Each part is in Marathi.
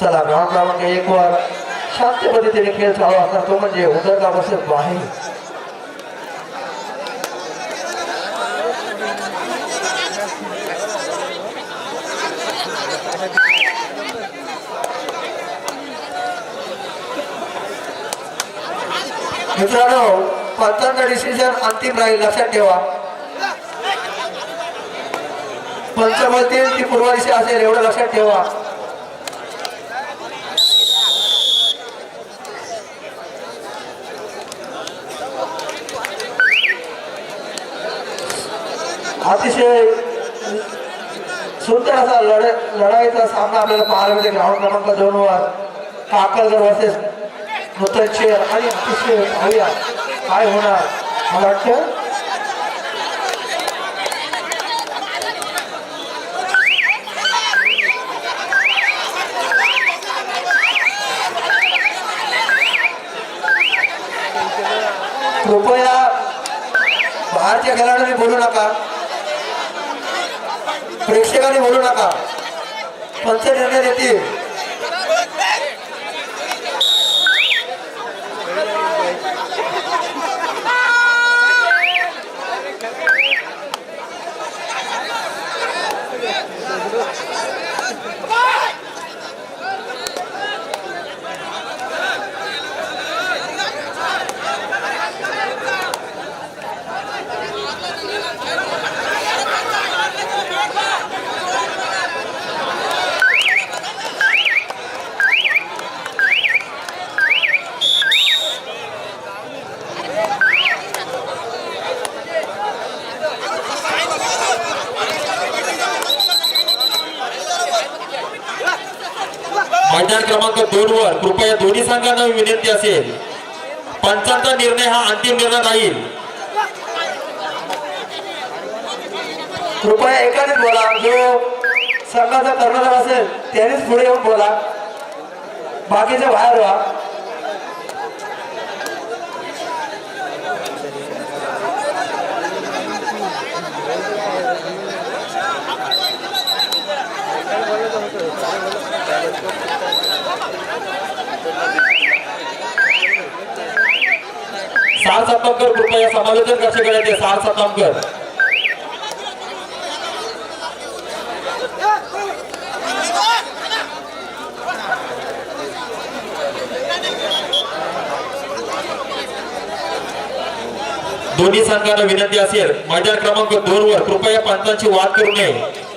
चला ग्राउंड क्रमांक एक वर. शांत पद्धतीने खेळ चालू असणार तो म्हणजे उदरगाव बसत बाहेर. मित्रांनो पंचांचा डिसिजन अंतिम राहील लक्षात ठेवा. पंच ती पूर्व दिशा असेल एवढं लक्षात ठेवा. अतिशय सुंदर असा लढ लढाईचा सामना आपल्याला पाहायला मिळते. ग्राउंड क्रमांक दोन वर काकलकर वर्सेस नूतन आणि अतिशय पाहूया काय होणार? मला वाटतं कृपया बाहेरच्या खेळाडूंनी बोलू नका. प्रेक्षकांनी म्हणू नका. पंच निर्णय देतील मैदान वर कृपया दोन्ही संघांना विनंती असेल. पंचांचा निर्णय हा अंतिम निर्णय राहील. कृपया एकानेच बोला. जो संघाचा कर्णधार असेल त्यानेच पुढे येऊन बोला. बाकीचे बाहेर व्हा सहा सतामकर कृपया समालोचन कसे करायचे सहा सतामकर दोन्ही संघाला विनंती असेल माझ्या क्रमांक दोन वर कृपया पंचांची वाद करू नये.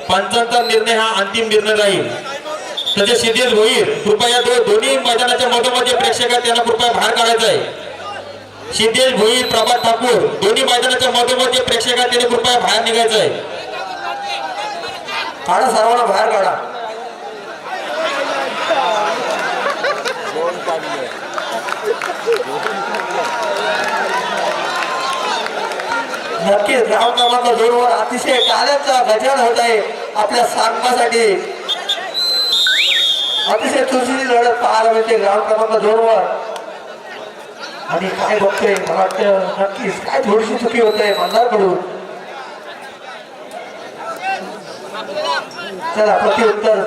पंचांचा निर्णय हा अंतिम निर्णय राहील. त्याचे शिथिल होईल. कृपया दोन्ही मैदानाच्या मधोमध प्रेक्षकात त्यांना कृपया बाहेर काढायचा आहे. शितेश भोईर प्रभात ठाकूर दोन्ही मैदानाच्या मधोमध प्रेक्षकात त्यांनी कृपया बाहेर निघायचं आहे काढा सर्वांना बाहेर काढा. नक्कीच ग्राउंड क्रमांक अतिशय टाळ्यांचा गजर होत आहे आपल्या सांगण्यासाठी. अतिशय चुरशीची लढत पाहायला मिळते ग्राउंड क्रमांक दोन आणि काय बघतोय मला वाटतं नक्कीच काय थोडीशी चुकी होत आहे मंदारकडून चला प्रत्युत्तर.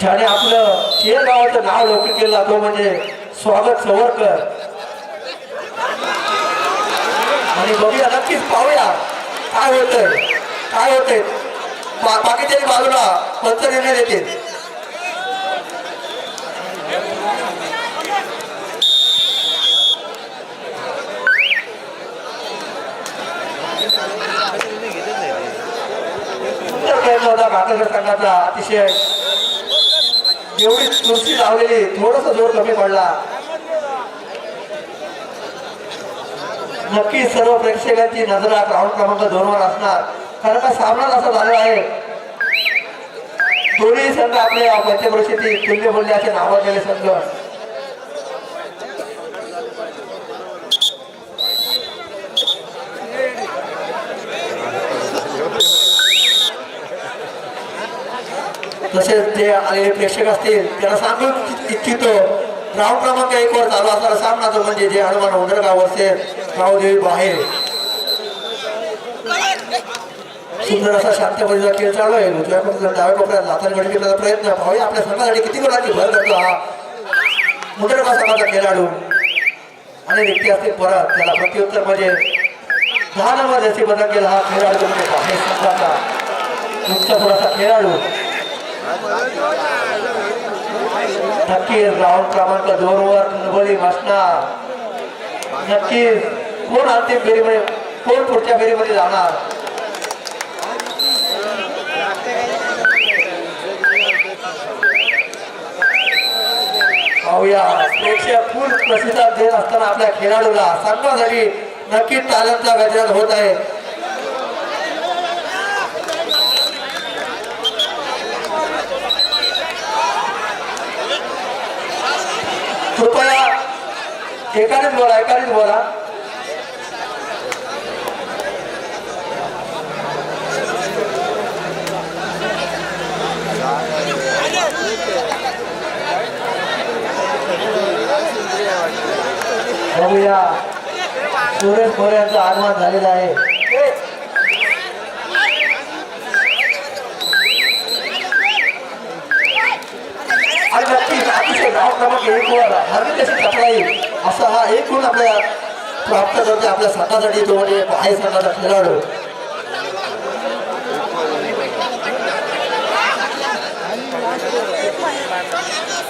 ज्याने आपलं खेळ गावाचं नाव लौकिक केलं तो म्हणजे स्वागत सवरकर. आणि बघूया नक्कीच पाहूया काय होतंय. काय होतंय? बाकीच्या बाकीच्याही बाजूला पंच येणार देतील सुंदर खेळ होता भाकरकर संघाचा अतिशय एवढी चुरशी लावलेली थोडस जोर कमी पडला. नक्की सर्व प्रेक्षकांची नजर हा ग्राउंड क्रमांक दोन वर असणार. कारण का सामना असा झालेला आहे. दोन्ही संघ आपले पंचप्रसिद्धी तुल्य मूल्याचे नावाजलेले संघ. तसेच जे आलेले प्रेक्षक असतील त्यांना सांगू इच्छितो. ग्राउंड क्रमांक एक वर चालू असणारा सामना तो म्हणजे जे हनुमान उंदरगाव वरचे गावदेवी बाहेर. सुंदर असा शांतपणेचा खेळ चालू आहे. उजव्या कोपऱ्यात डाव्या कोपऱ्यात लाथार गडी घेण्याचा प्रयत्न भावी आपल्या संघासाठी किती गुणांची भर करतो हा. मुंडरगाव संघाचा खेळाडू. आणि व्यक्ती असतील परत. त्याला प्रत्युत्तर म्हणजे दहा नंबर जशी बदल केला हा खेळाडू म्हणजे करून आहे संघाचा. उच्च थोडासा खेळाडू. नक्की राऊंड क्रमांक दोन वर बसणार. असणार नक्की कोण अंतिम फेरीमध्ये कोण पुढच्या फेरीमध्ये जाणार? पाहूया प्रेक्षक फुल प्रतिसाद देत असताना आपल्या खेळाडूला. संघासाठी नक्की टाळ्यांचा गजरात होत आहे. कृपया एकानेच बोला एकानेच बोला. बघूया. सुरेश मोरे यांचं आगमन झालेलं आहे आणि नक्कीच अतिशय एक वर कशी टपला येईल असा हा एक गुण आपल्या प्राप्त करते आपल्या संघासाठी तो म्हणजे बाहेर संघाचा खेळाडू.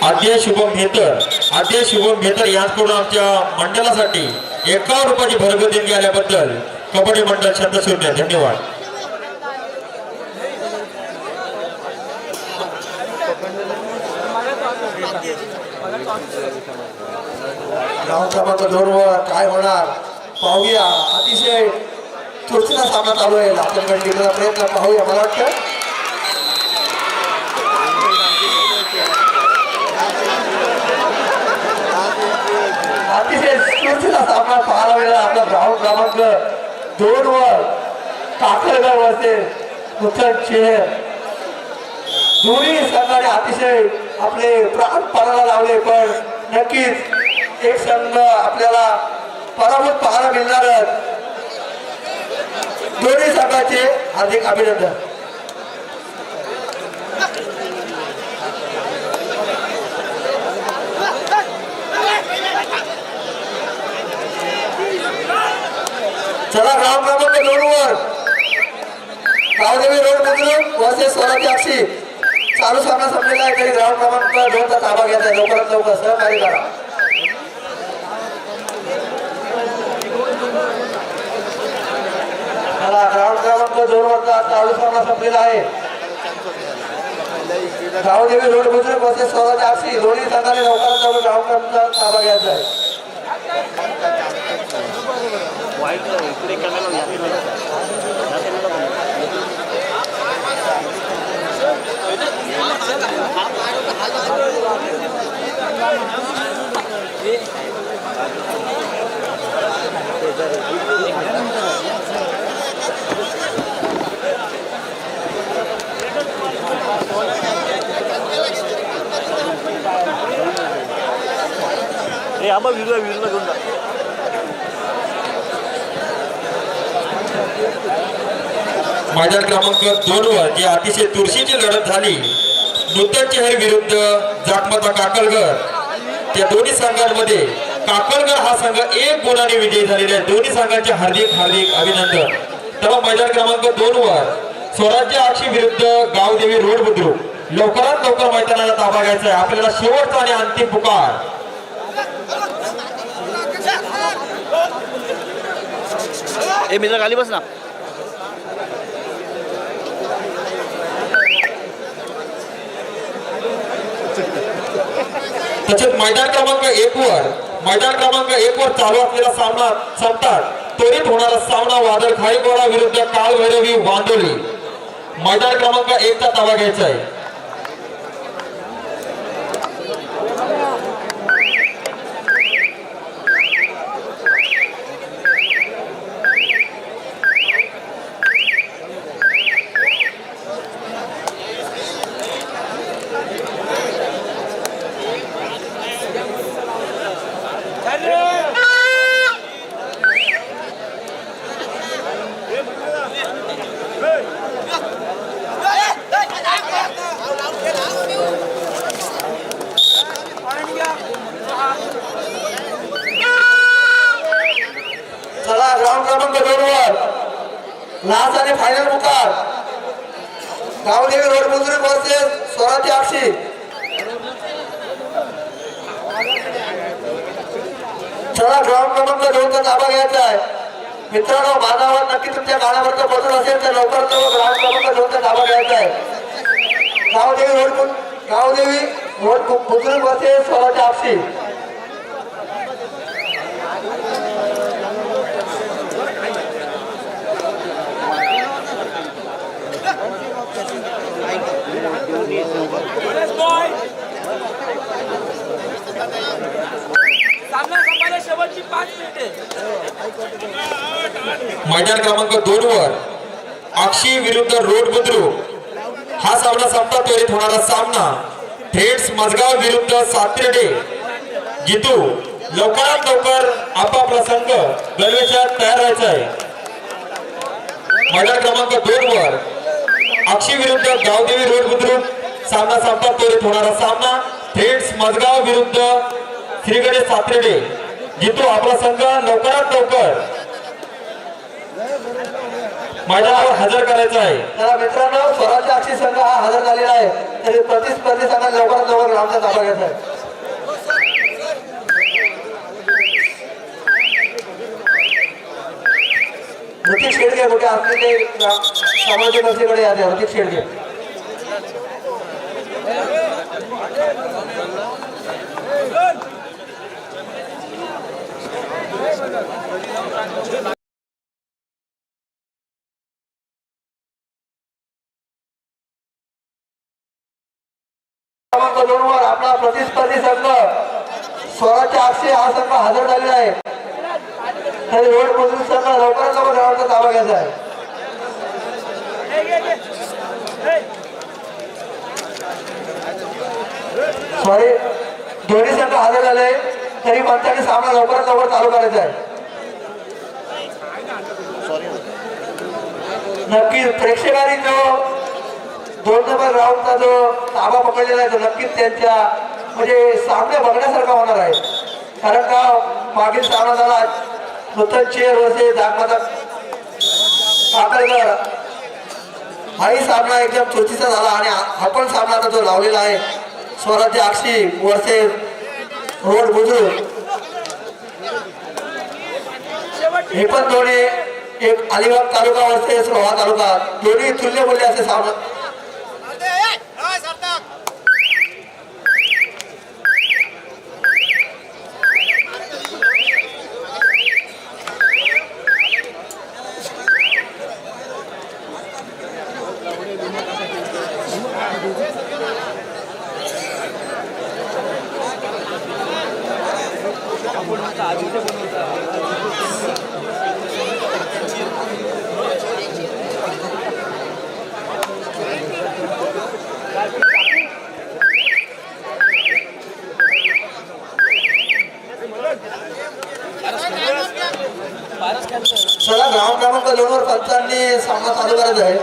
आद्य शुभम भेतर. आद्य शुभम भेतर यांच्याकडून आमच्या मंडळासाठी एका रुपयाची भरगती आल्याबद्दल कबड्डी मंडळ शब्दशून्य धन्यवाद. गाव क्रमांक दोन काय होणार पाहूया. अतिशय तुळशीला सामना चालू आहे. आपल्याकडे घेण्याचा प्रयत्न पाहूया मला वाटतं. अतिशय चुरचीचा सामना पाहायला मिळाला आपला ग्राउंड क्रमांक दोन वर काकरगाव वरचे नूतन चेहर दोन्ही संघाने अतिशय आपले प्राण पणाला लावले पण नक्कीच एक संघ आपल्याला पराभूत पाहायला मिळणार दोन्ही संघाचे हार्दिक अभिनंदन. चला ग्राउंड क्रमांक दोन वर. गावदेवी रोड बुद्रुक वसे स्वराज्य अक्षी. चालू सामना संपलेला आहे. तरी ग्राउंड क्रमांक दोनचा ताबा घ्यायचा आहे. लवकरात लवकर सहकार्य करा. झाला ग्राउंड क्रमांक दोन वरचा चालू सामना संपलेला आहे. गावदेवी रोड बुद्रुक बसेस स्वराज्य अक्षी दोन्ही संघाने लवकरात लवकर ग्राउंड क्रमांकचा ताबा घ्यायचा आहे. ए आबा विरूला विरूला घेऊन जा मैदान क्रमांक दोन वर जी अतिशय तुळशीची लढत झाली नूतन चेहर विरुद्ध जाटमाता काकलगर. त्या दोन्ही संघांमध्ये काकलगर हा संघ एक गुणाने विजयी झालेला आहे. दोन्ही संघांचे हार्दिक हार्दिक अभिनंदन. तेव्हा मैदान क्रमांक दोन वर स्वराज्य आक्षी विरुद्ध गावदेवी रोड बुद्रुक. लवकरात लवकर मैदानाला ताबा घ्यायचा आहे. आपल्याला शेवटचा आणि अंतिम पुकार. ए मित्र खाली बस ना. तसेच मैदान क्रमांक एक वर मैदान क्रमांक एक वर चालू असलेला सामना संपतात त्वरित होणारा सामना वादळ खाईगोडा विरुद्ध काळ भैरवी वांडोली मैदान क्रमांक एक चा ताबा घ्यायचा आहे. लास्ट आणि फायनल मुकार गावदेवी रोड बुजुर्ग वर्सेस स्वराची आक्षी. चला ग्राउंड क्रमांक दोनचा ताबा घ्यायचा आहे. मित्रांनो माझावर नक्की तुमच्या गाण्यावरचा बसून असेल तर लवकरात लवकर ग्राउंड क्रमांक दोनचा ताबा घ्यायचा आहे. गावदेवी रोड बु- गावदेवी रोड बु- बुजुर्ग वर्सेस स्वराची आक्षी सामना संपायला शेवटची पाच मिनिटे मैदान क्रमांक दोन वर अक्षी विरुद्ध रोड बुद्रुक. हा सामना संपता त्वरित होणारा सामना थेट्स मजगाव विरुद्ध सातिर्डे. जितू लवकरात लवकर आपापला संघ गणवेशात तयार व्हायचा आहे मैदान क्रमांक दोन वर अक्षी विरुद्ध गावदेवी रोड बुद्रुक. सामना संपता त्वरित होणारा सामना थेट्स मजगाव विरुद्ध श्रीगणेश सातिर्डे. जितू आपला संघ लवकरात लवकर. मैदानावर हजर करायचं आहे. तर मित्रांनो स्वराज्य आक्षी संघ हा हजर झालेला आहे. तरी प्रतिस्पर्धी संघात लवकरात लवकर ग्राउंडचा ताबा घ्यायचा आहे ऋतिक शेडगे कुठे असले ते सामाजिक नसेकडे आले ऋतिक शेडगे क्रमांक Thank you. तरी सामना लवकरात लवकर चालू करायचा आहे. नक्कीच प्रेक्षकांनी जो दोन नंबर राऊंडचा जो ताबा पकडलेला आहे तो नक्कीच त्यांच्या म्हणजे सामने बघण्यासारखा होणार आहे. कारण का मागील सामना झाला नूतन चेअर वरचे जागमाता काकळकर हाही सामना एकदम चुरचीचा झाला आणि हा पण सामना आता जो लावलेला आहे स्वराज्य आक्षी वरचे रोड बुजुर्ग. हे पण दोन्ही एक अलिबाग तालुका वरचे रोहा तालुका. दोन्ही तुल्य मूल्य असे सामना चला ग्राउंड पंचांनी सामना चालू करायचा आहे.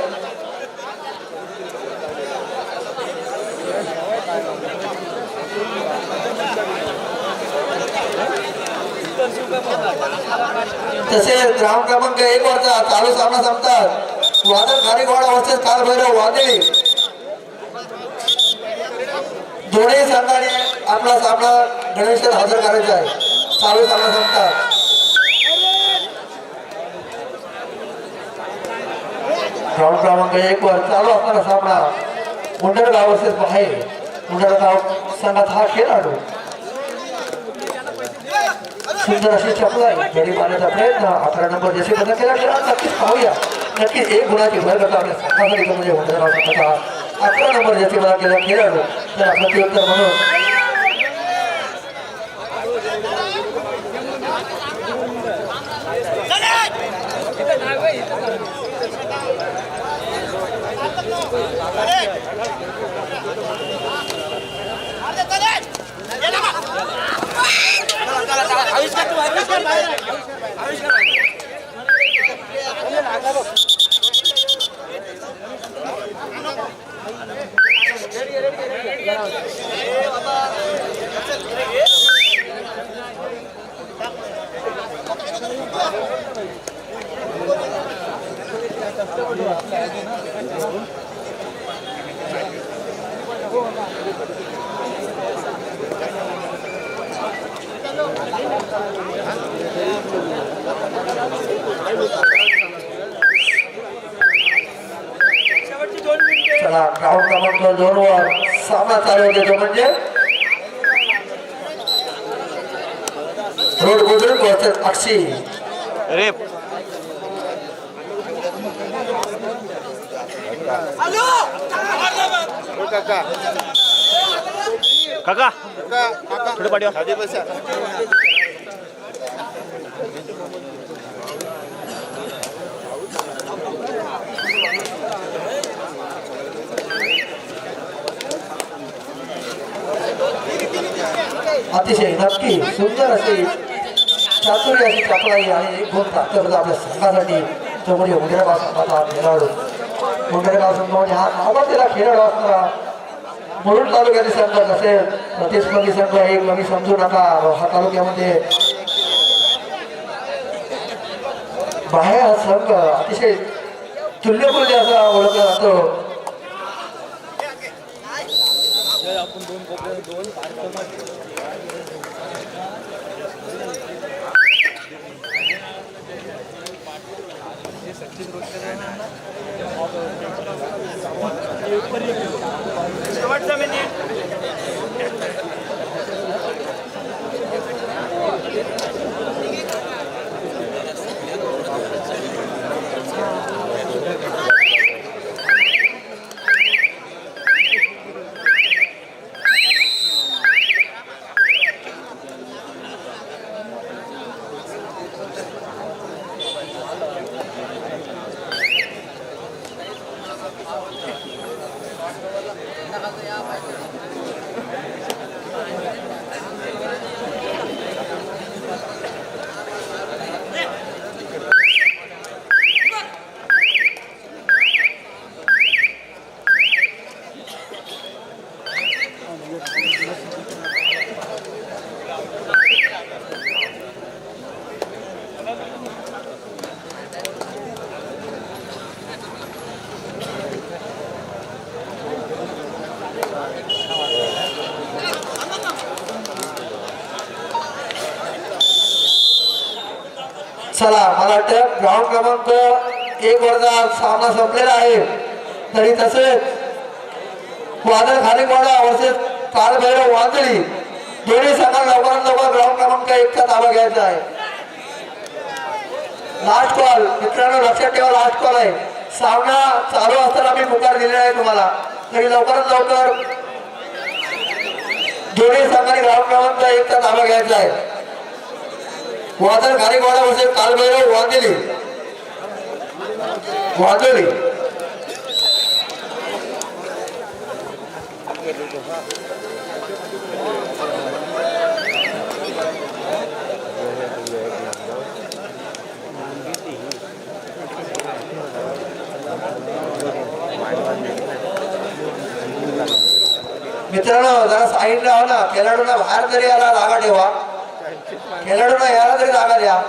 तसे ग्राउंड क्रमांक एक वरचा चालू सामना संपतात. वादळ गाडीवाडा वर्सेस काल भैरव वादळी. दोन्ही संघाने आपला सामना गणेशात हजर करायचा आहे. चालू सामना संपतात. ग्राउंड क्रमांक एक वर. चालू असणारा सामना. मुंडरगाव वर्सेस बाहेर. मुंडरगाव संघात हा खेळाडू. सुंदर अशी चपला आहे. जरी मारण्याचा प्रयत्न. अकरा नंबर जसे बदल केला गेला नक्कीच पाहूया. नक्कीच एक गुणाची भर करता आपल्या संघासाठी म्हणजे मुंडरगाव संघाचा अकरा नंबर जसे बदल केला खेळाडू. तर आपलं प्रत्युत्तर म्हणून आविष्कार तू आविष्कार बाहेर आविष्कार शेवटची दोन मिनिटे चला ग्राउंड क्रमांक दोन वर सामना चालू होते तो म्हणजे. Road Budruk versus Akshi. रे काका. थोडे पाठवा. अतिशय नक्की सुंदर अशी चातुर्य अशी चपलाई आणि एक गुण प्राप्त आपल्या संघासाठी तो म्हणजे उदयगाव संघाचा खेळाडू. उदयगाव संघ म्हणजे हा नावाजलेला खेळाडू असणारा मुरुड तालुक्यातील संघ नसेल प्रतिस्पर्धी संघ एक नवी समजू नका. हा तालुक्यामध्ये बाहेर हा संघ अतिशय तुल्यपूर्वी असा ओळखला जातो. तर आपण दोन कोपऱ्यात दोन पाच सचिन रोशन शेवटचा मिनिट चला मला वाटतं ग्राउंड क्रमांक एक वरचा सामना संपलेला आहे. तरी तसेच वादळ खालीवाडा वर्सेस कालभैरव वादळी दोन्ही संघात लवकरात लवकर ग्राउंड क्रमांक एकचा ताबा घ्यायचा आहे. लास्ट कॉल मित्रांनो लक्षात ठेवा लास्ट कॉल आहे. सामना चालू असताना मी पुकार दिलेला आहे तुम्हाला. तरी लवकरात लवकर दोन्ही संघाने ग्राउंड क्रमांक एकचा ताबा घ्यायचा आहे. वादळ खारीवाडा वर्सेस कालभैरव वांदेली वांदेली मित्रांनो जरा साईड राहा ना खेळाडूंना बाहेर जरी यायला जागा ठेवा खेळाडूंना यायला तरी जागा द्या